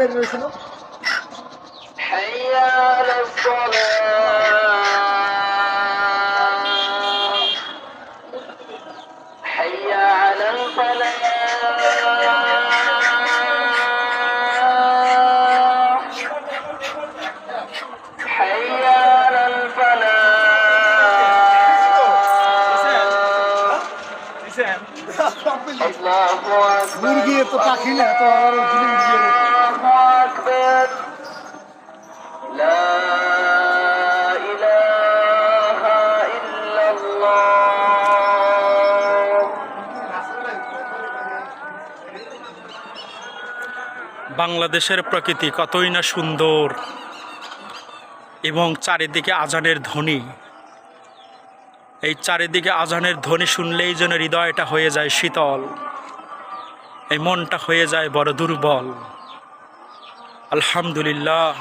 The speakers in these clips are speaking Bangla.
বের হয়েছিল মুরগি তো পাখি না তো আমার বাংলাদেশের প্রকৃতি কতই না সুন্দর এবং চারিদিকে আজানের ধ্বনি। এই চারিদিকে আজানের ধ্বনি শুনলেই যেন হৃদয়টা হয়ে যায় শীতল, এই মনটা হয়ে যায় বড় দুর্বল। আলহামদুলিল্লাহ,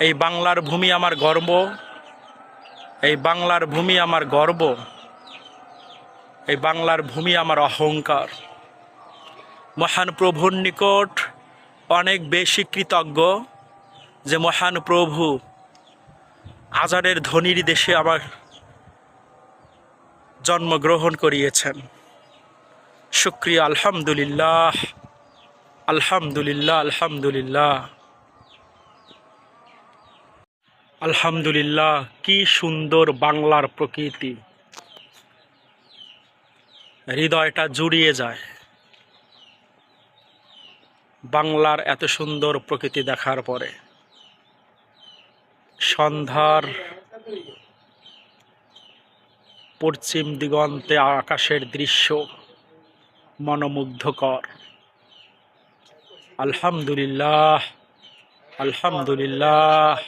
এই বাংলার ভূমি আমার গর্ব, এই বাংলার ভূমি আমার গর্ব, এই বাংলার ভূমি আমার অহংকার। মহান প্রভুর নিকট অনেক বেশি কৃতজ্ঞ যে মহান প্রভু আজানের ধনির দেশে আমার জন্মগ্রহণ করিয়েছেন। শুক্রিয়া, আলহামদুলিল্লাহ আলহামদুলিল্লাহ আলহামদুলিল্লাহ। আলহামদুলিল্লাহ, কি সুন্দর বাংলার প্রকৃতি। হৃদয়টা জুড়িয়ে যায়। বাংলার এত সুন্দর প্রকৃতি দেখার পরে। সন্ধ্যার পশ্চিম দিগন্তে আকাশের দৃশ্য মনোমুগ্ধকর। আলহামদুলিল্লাহ আলহামদুলিল্লাহ।